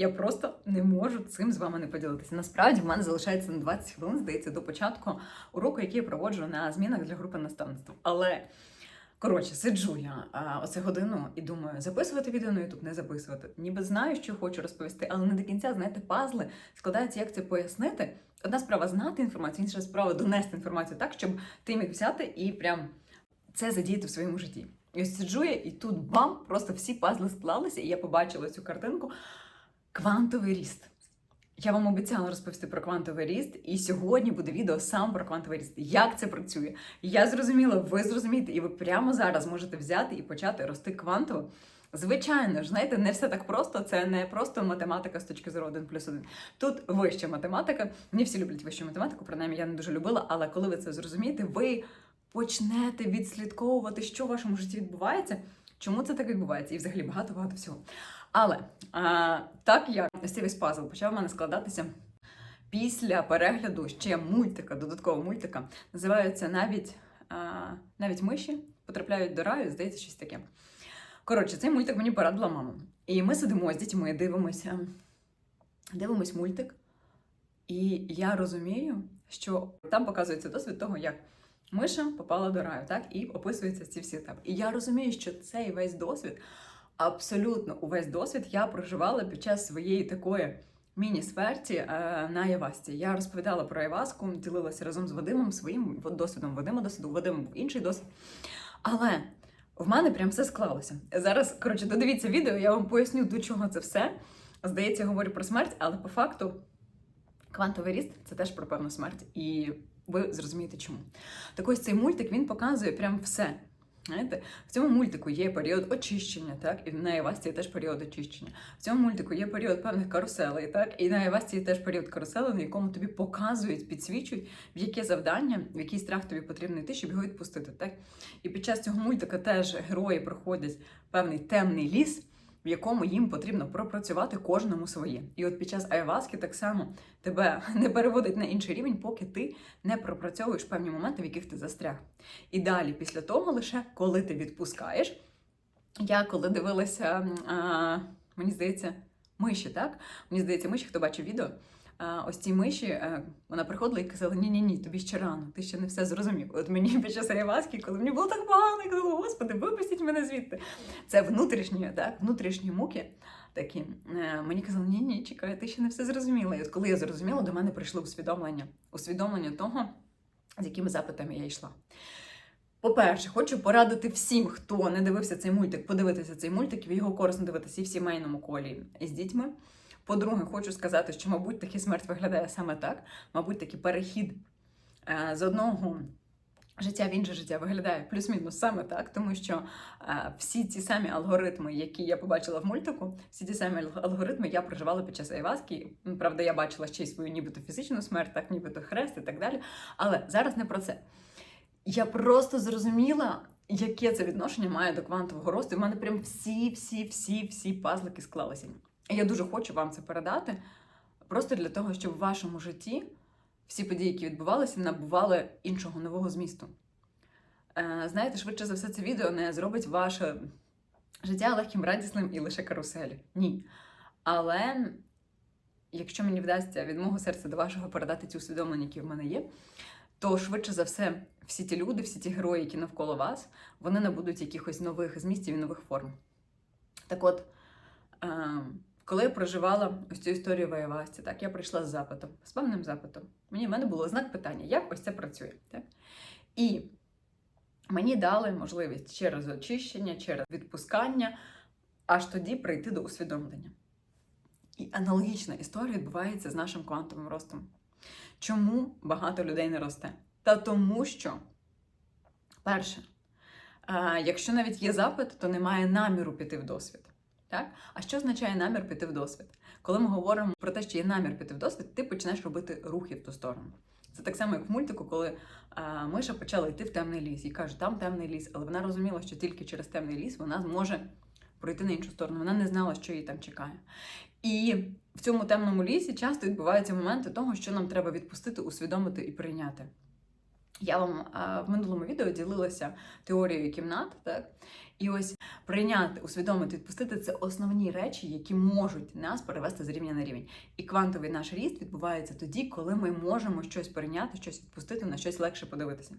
Я просто не можу цим з вами не поділитися. Насправді в мене залишається на 20 хвилин, здається, до початку уроку, який я проводжу на змінах для групи наставництва. Але коротше, сиджу я а, оце годину і думаю, записувати відео на YouTube, не записувати. Ніби знаю, що хочу розповісти, але не до кінця, знаєте, пазли складаються, як це пояснити. Одна справа знати інформацію, інша справа донести інформацію так, щоб ти міг взяти і прям це задіяти в своєму житті. І ось сиджу я, і тут бам, просто всі пазли склалися, і я побачила цю картинку. Квантовий ріст. Я вам обіцяла розповісти про квантовий ріст, і сьогодні буде відео саме про квантовий ріст. Як це працює? Я зрозуміла, ви зрозумієте, і ви прямо зараз можете взяти і почати рости квантово. Звичайно ж, знаєте, не все так просто. Це не просто математика з точки зору 1 плюс 1. Тут вища математика. Не всі люблять вищу математику, принаймні я не дуже любила, але коли ви це зрозумієте, ви почнете відслідковувати, що в вашому житті відбувається, чому це так відбувається, і взагалі багато-багато всього. Але а, так як ось цей весь пазл почав у мене складатися після перегляду ще мультика, додаткового мультика, називається навіть, а, навіть миші потрапляють до раю, здається, щось таке. Коротше, цей мультик мені порадила мама. І ми сидимо з дітьми, дивимося, дивимось мультик. І я розумію, що там показується досвід того, як Миша попала до раю, так, і описуються ці всі етапи. І я розумію, що цей весь досвід, абсолютно увесь досвід я проживала під час своєї такої міні-сверті е, на Явасті. Я розповідала про Яваску, ділилася разом з Вадимом своїм досвідом Вадима досвіду, у Вадима був інший досвід. Але в мене прям все склалося. Зараз, коротше, додивіться відео, я вам поясню, до чого це все. Здається, я говорю про смерть, але по факту квантовий ріст це теж про певну смерть. І ви зрозумієте чому. Так ось цей мультик він показує прям все. Знаєте, в цьому мультику є період очищення, так, і на Евасті є теж період очищення. В цьому мультику є період певних каруселей, так, і на Евасті є теж період каруселей, на якому тобі показують, підсвічують, в яке завдання, в який страх тобі потрібно йти, щоб його відпустити. Так? І під час цього мультика теж герої проходять певний темний ліс, в якому їм потрібно пропрацювати кожному своє. І от під час айваски так само тебе не переводить на інший рівень, поки ти не пропрацьовуєш певні моменти, в яких ти застряг. І далі, після того, лише коли ти відпускаєш, я коли дивилася, а, мені здається, миші, так? Мені здається, миші, хто бачив відео. Ось ці миші, е, вона приходила і казала: ні ні тобі ще рано, ти ще не все зрозумів. От мені під час Айваски, коли мені було так погано, я казала, господи, випустіть мене звідти. Це внутрішні, так, внутрішні муки. Такі Е, мені казали, ні, ні, чекай, ти ще не все зрозуміла. І от коли я зрозуміла, до мене прийшло усвідомлення, усвідомлення того, з якими запитами я йшла. По-перше, хочу порадити всім, хто не дивився цей мультик, подивитися цей мультик, його корисно дивитися і в сімейному колі з дітьми. По-друге, хочу сказати, що, мабуть, таки смерть виглядає саме так. Мабуть, такий перехід е, з одного життя в інше життя виглядає плюс-мінус саме так, тому що е, всі ці самі алгоритми, які я побачила в мультику, всі ті самі алгоритми я проживала під час айваски. Правда, я бачила ще й свою нібито фізичну смерть, так нібито хрест і так далі. Але зараз не про це. Я просто зрозуміла, яке це відношення має до квантового росту. В мене прям всі, всі, всі, всі пазлики склалися. Я дуже хочу вам це передати, просто для того, щоб в вашому житті всі події, які відбувалися, набували іншого нового змісту. Е, знаєте, швидше за все, це відео не зробить ваше життя легким, радісним і лише каруселі. Ні. Але якщо мені вдасться від мого серця до вашого передати ці усвідомлення, які в мене є, то швидше за все, всі ті люди, всі ті герої, які навколо вас, вони набудуть якихось нових змістів і нових форм. Так от, е, коли я проживала ось цю історію в Айвасті, так, я прийшла з запитом, з певним запитом. Мені в мене було знак питання, як ось це працює. Так? І мені дали можливість через очищення, через відпускання, аж тоді прийти до усвідомлення. І аналогічна історія відбувається з нашим квантовим ростом. Чому багато людей не росте? Та тому, що, перше, якщо навіть є запит, то немає наміру піти в досвід. Так? А що означає намір піти в досвід? Коли ми говоримо про те, що є намір піти в досвід, ти починаєш робити рухи в ту сторону. Це так само, як в мультику, коли а, Миша почала йти в темний ліс і каже, там темний ліс, але вона розуміла, що тільки через темний ліс вона зможе пройти на іншу сторону. Вона не знала, що її там чекає. І в цьому темному лісі часто відбуваються моменти того, що нам треба відпустити, усвідомити і прийняти. Я вам в минулому відео ділилася теорією кімнат, так? І ось прийняти, усвідомити, відпустити це основні речі, які можуть нас перевести з рівня на рівень. І квантовий наш ріст відбувається тоді, коли ми можемо щось прийняти, щось відпустити, на щось легше подивитися.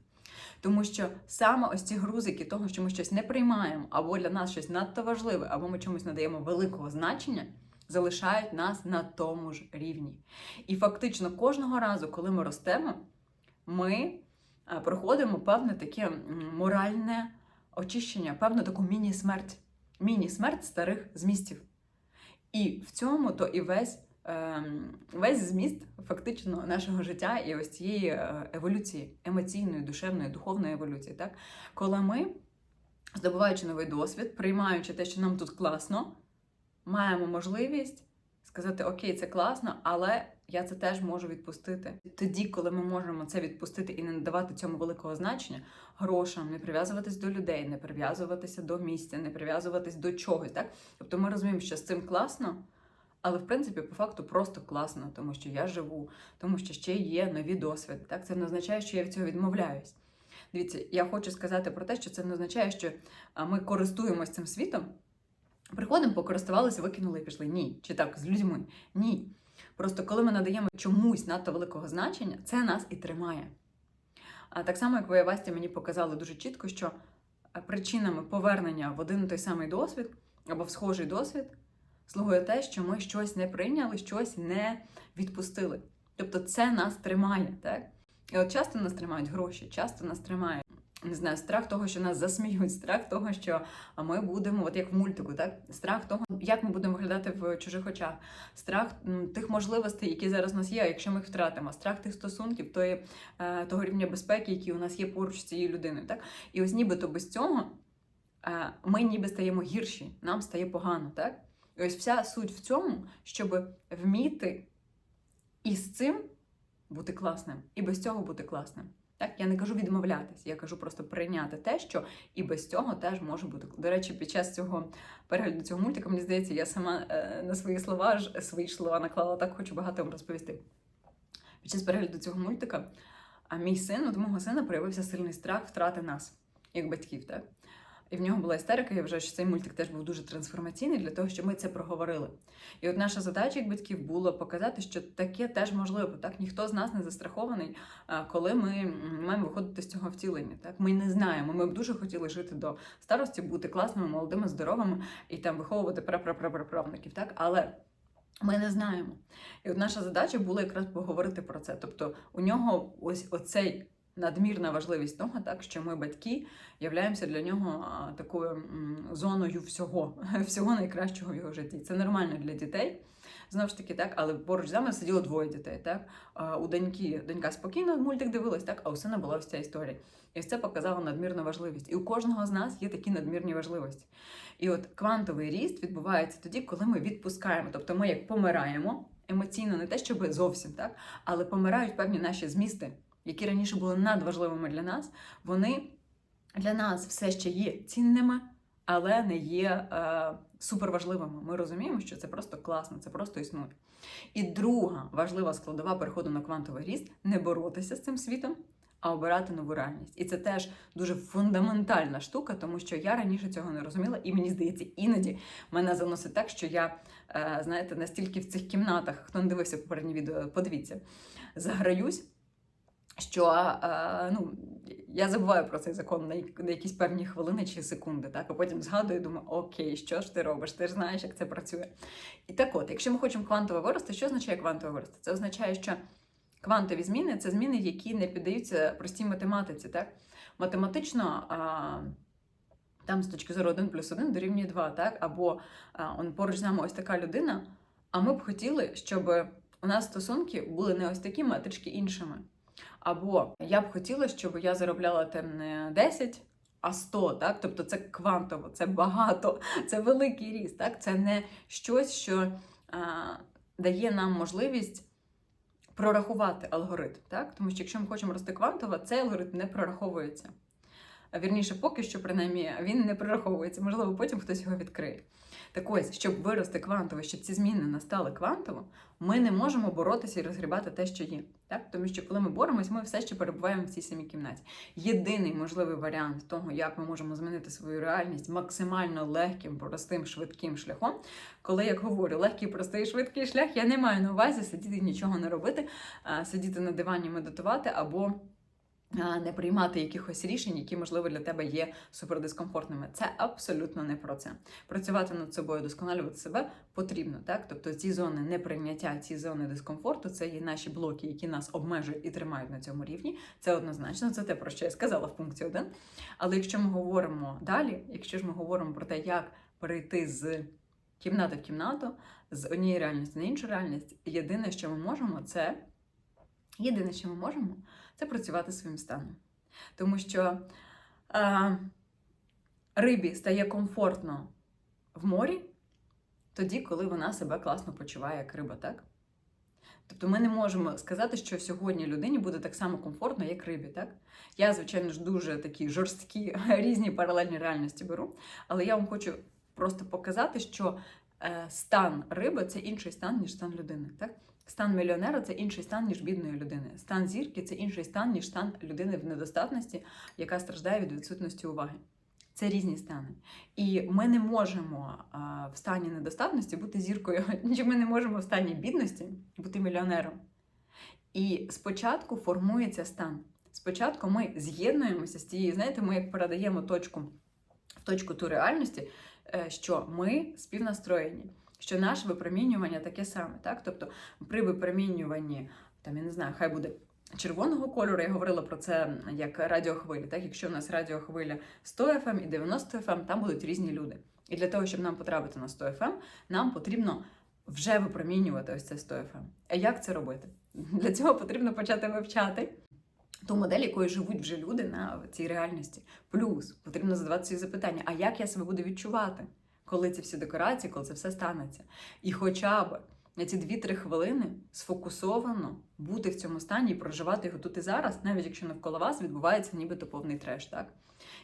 Тому що саме ось ці грузики того, що ми щось не приймаємо, або для нас щось надто важливе, або ми чомусь надаємо великого значення, залишають нас на тому ж рівні. І фактично кожного разу, коли ми ростемо, ми проходимо певне таке моральне очищення, певну таку міні-смерть, міні-смерть старих змістів. І в цьому то і весь, ем, весь зміст фактично нашого життя і ось цієї е, еволюції, емоційної, душевної, духовної еволюції. Так? Коли ми, здобуваючи новий досвід, приймаючи те, що нам тут класно, маємо можливість сказати: Окей, це класно, але я це теж можу відпустити. Тоді, коли ми можемо це відпустити і не надавати цьому великого значення, грошам, не прив'язуватись до людей, не прив'язуватися до місця, не прив'язуватись до чогось. Так? Тобто ми розуміємо, що з цим класно. Але в принципі, по факту, просто класно, тому що я живу, тому що ще є нові досвіди. Так, це не означає, що я від цього відмовляюсь. Дивіться, я хочу сказати про те, що це не означає, що ми користуємося цим світом. Приходимо, покористувалися, викинули і пішли. Ні. Чи так, з людьми? Ні. Просто коли ми надаємо чомусь надто великого значення, це нас і тримає. А так само, як ви Васті мені показали дуже чітко, що е, причинами повернення в один і той самий досвід або в схожий досвід слугує те, що ми щось не прийняли, щось не відпустили. Тобто це нас тримає, так? І от часто нас тримають гроші, часто нас тримає. Не знаю, страх того, що нас засміють, страх того, що ми будемо, от як в мультику, так страх того, як ми будемо виглядати в чужих очах, страх тих можливостей, які зараз у нас є, якщо ми їх втратимо, страх тих стосунків, тої, е, того рівня безпеки, який у нас є поруч з цією людиною. Так? І ось нібито без цього е, ми ніби стаємо гірші, нам стає погано. Так? І ось вся суть в цьому, щоб вміти із цим бути класним, і без цього бути класним. Так, я не кажу відмовлятись, я кажу просто прийняти те, що і без цього теж може бути. До речі, під час цього перегляду цього мультика, мені здається, я сама е, на свої слова ж свої слова наклала, так хочу багато вам розповісти. Під час перегляду цього мультика, а мій син, от мого сина проявився сильний страх втрати нас, як батьків. Так? І в нього була істерика. Я вважаю, що цей мультик теж був дуже трансформаційний для того, щоб ми це проговорили. І от наша задача як батьків було показати, що таке теж можливо. Так ніхто з нас не застрахований, коли ми маємо виходити з цього втілення. Так ми не знаємо. Ми б дуже хотіли жити до старості, бути класними, молодими, здоровими і там виховувати прапрапрапраправників. Так, але. Ми не знаємо. І от наша задача була якраз поговорити про це. Тобто у нього ось оцей надмірна важливість того, так що ми батьки являємося для нього такою зоною всього, всього найкращого в його житті. Це нормально для дітей. Знову ж таки, так, але поруч з нами сиділо двоє дітей. Так? У доньки донька спокійно мультик дивилась, так, а у сина була ось ця історія. І це показало надмірну важливість. І у кожного з нас є такі надмірні важливості. І от квантовий ріст відбувається тоді, коли ми відпускаємо. Тобто ми як помираємо емоційно, не те, щоб зовсім так, але помирають певні наші змісти, які раніше були надважливими для нас. Вони для нас все ще є цінними, але не є е, суперважливими. Ми розуміємо, що це просто класно, це просто існує. І друга важлива складова переходу на квантовий ріст не боротися з цим світом, а обирати нову реальність. І це теж дуже фундаментальна штука, тому що я раніше цього не розуміла, і мені здається, іноді мене заносить так, що я, е, знаєте, настільки в цих кімнатах, хто не дивився попереднє відео, подивіться, заграюсь. Що е, ну, я забуваю про цей закон на, якісь певні хвилини чи секунди, так? а потім згадую думаю, окей, що ж ти робиш? Ти ж знаєш, як це працює. І так от, якщо ми хочемо квантово вирости, що означає квантово вирости? Це означає, що квантові зміни це зміни, які не піддаються простій математиці. Так? Математично. А, там з точки зору 1 плюс 1 дорівнює 2, так? Або а, он поруч з нами ось така людина, а ми б хотіли, щоб у нас стосунки були не ось такими, а трішки іншими. Або я б хотіла, щоб я заробляла там не 10, а 100, так? Тобто це квантово, це багато, це великий ріст, так? Це не щось, що а, дає нам можливість прорахувати алгоритм, так? Тому що якщо ми хочемо рости квантово, цей алгоритм не прораховується. А Вірніше, поки що, принаймні, він не прораховується. Можливо, потім хтось його відкриє. Так ось, щоб вирости квантово, щоб ці зміни настали квантово, ми не можемо боротися і розгрібати те, що є. Так? Тому що коли ми боремось, ми все ще перебуваємо в цій самій кімнаті. Єдиний можливий варіант того, як ми можемо змінити свою реальність максимально легким, простим, швидким шляхом. Коли я говорю легкий, простий, швидкий шлях, я не маю на увазі сидіти і нічого не робити, сидіти на дивані, медитувати або. А, Не приймати якихось рішень, які, можливо, для тебе є супердискомфортними. Це абсолютно не про це. Працювати над собою, досконалювати себе потрібно. Так? Тобто ці зони неприйняття, ці зони дискомфорту це є наші блоки, які нас обмежують і тримають на цьому рівні. Це однозначно, це те, про що я сказала в пункті 1. Але якщо ми говоримо далі, якщо ж ми говоримо про те, як перейти з кімнати в кімнату, з однієї реальності на іншу реальність, єдине, що ми можемо, це єдине, що ми можемо, це працювати своїм станом. Тому що а, рибі стає комфортно в морі тоді, коли вона себе класно почуває, як риба, так? Тобто ми не можемо сказати, що сьогодні людині буде так само комфортно, як рибі, так? Я, звичайно ж, дуже такі жорсткі різні паралельні реальності беру, але я вам хочу просто показати, що е, стан риби це інший стан, ніж стан людини. Так? Стан мільйонера це інший стан, ніж бідної людини. Стан зірки це інший стан, ніж стан людини в недостатності, яка страждає від відсутності уваги. Це різні стани. І ми не можемо в стані недостатності бути зіркою, чи ми не можемо в стані бідності бути мільйонером. І спочатку формується стан. Спочатку ми з'єднуємося з тією, знаєте, ми як передаємо точку в точку ту реальності, е, що ми співнастроєні, що наше випромінювання таке саме. Так? Тобто при випромінюванні, там, я не знаю, хай буде червоного кольору, я говорила про це як радіохвилі. Так? Якщо у нас радіохвиля 100 FM і 90 FM, там будуть різні люди. І для того, щоб нам потрапити на 100 FM, нам потрібно вже випромінювати ось це 100 FM. А як це робити? Для цього потрібно почати вивчати ту модель, якою живуть вже люди на цій реальності. Плюс потрібно задавати собі запитання: а як я себе буду відчувати, коли ці всі декорації, коли це все станеться? І хоча б на ці 2-3 хвилини сфокусовано бути в цьому стані і проживати його тут і зараз, навіть якщо навколо вас відбувається нібито повний треш, так?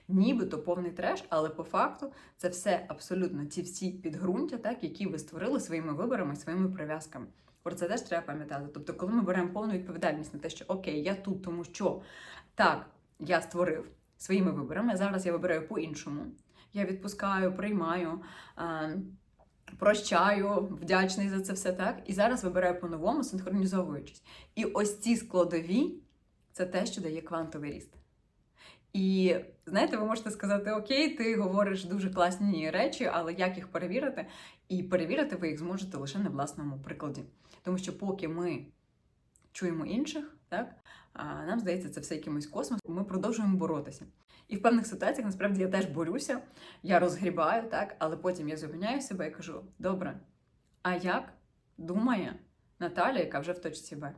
Нібито повний треш, але по факту це все абсолютно ті всі підґрунтя, так, які ви створили своїми виборами, своїми прив'язками. Про це теж треба пам'ятати. Тобто, коли ми беремо повну відповідальність на те, що окей, я тут, тому що так, я створив своїми виборами, зараз я вибираю по-іншому. Я відпускаю, приймаю, е, прощаю, вдячний за це все так. І зараз вибираю по-новому, синхронізовуючись. І ось ці складові це те, що дає квантовий ріст. І знаєте, ви можете сказати: Окей, ти говориш дуже класні речі, але як їх перевірити? І перевірити ви їх зможете лише на власному прикладі. Тому що поки ми чуємо інших, так нам здається, це все якимось космосом. Ми продовжуємо боротися. І в певних ситуаціях насправді я теж борюся, я розгрібаю, так, але потім я зупиняю себе і кажу: добре, а як думає Наталя, яка вже в точці Б?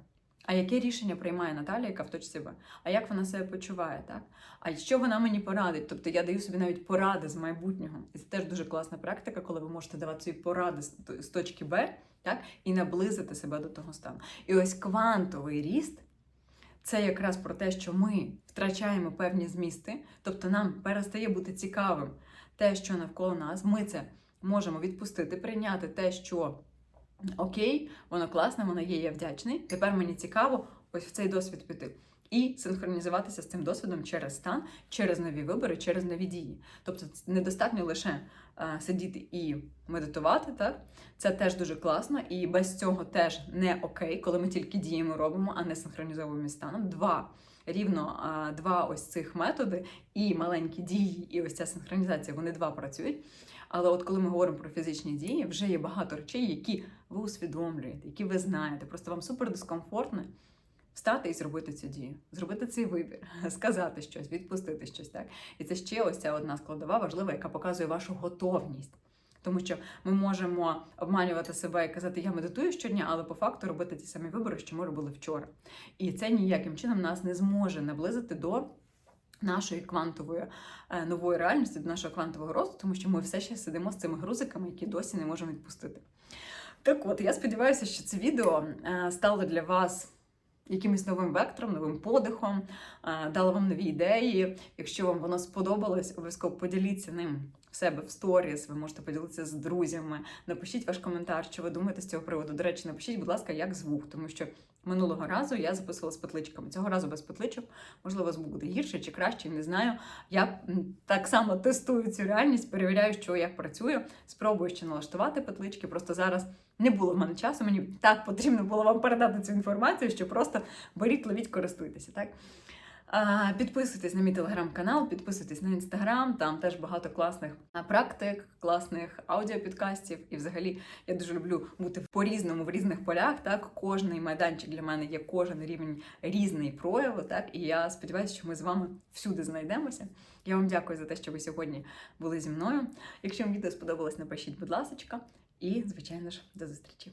А яке рішення приймає Наталя, яка в точці Б? А як вона себе почуває, так? А що вона мені порадить? Тобто я даю собі навіть поради з майбутнього. І це теж дуже класна практика, коли ви можете давати собі поради з точки Б, так, і наблизити себе до того стану. І ось квантовий ріст це якраз про те, що ми втрачаємо певні змісти, тобто нам перестає бути цікавим те, що навколо нас. Ми це можемо відпустити, прийняти те, що окей, воно класне, воно є, я вдячний. Тепер мені цікаво ось в цей досвід піти. І синхронізуватися з цим досвідом через стан, через нові вибори, через нові дії. Тобто недостатньо лише а, сидіти і медитувати, так? Це теж дуже класно, і без цього теж не окей, коли ми тільки діємо робимо, а не синхронізовуємо станом. Два. Рівно а, два ось цих методи, і маленькі дії, і ось ця синхронізація, вони два працюють. Але от коли ми говоримо про фізичні дії, вже є багато речей, які ви усвідомлюєте, які ви знаєте. Просто вам супер дискомфортно встати і зробити цю дію, зробити цей вибір, сказати щось, відпустити щось. Так і це ще ось ця одна складова важлива, яка показує вашу готовність. Тому що ми можемо обманювати себе і казати, я медитую щодня, але по факту робити ті самі вибори, що ми робили вчора. І це ніяким чином нас не зможе наблизити до нашої квантової е, нової реальності, до нашого квантового росту, тому що ми все ще сидимо з цими грузиками, які досі не можемо відпустити. Так от, я сподіваюся, що це відео е, стало для вас. Якимось новим вектором, новим подихом, е, дало вам нові ідеї. Якщо вам воно сподобалось, обов'язково поділіться ним в себе в сторіс, ви можете поділитися з друзями. Напишіть ваш коментар, що ви думаєте з цього приводу. До речі, напишіть, будь ласка, як звук, тому що минулого разу я записувала з петличками. Цього разу без петличок. Можливо, звук буде гірше чи краще, не знаю. Я так само тестую цю реальність, перевіряю, що як працює. Спробую ще налаштувати петлички. Просто зараз не було в мене часу. Мені так потрібно було вам передати цю інформацію, що просто беріть, ловіть, користуйтеся. Так? Підписуйтесь на мій телеграм-канал, підписуйтесь на інстаграм, там теж багато класних практик, класних аудіопідкастів. І взагалі я дуже люблю бути по-різному в різних полях. Так, кожний майданчик для мене є кожен рівень різний прояву. Так, і я сподіваюся, що ми з вами всюди знайдемося. Я вам дякую за те, що ви сьогодні були зі мною. Якщо вам відео сподобалось, напишіть, будь ласка, і звичайно ж до зустрічі.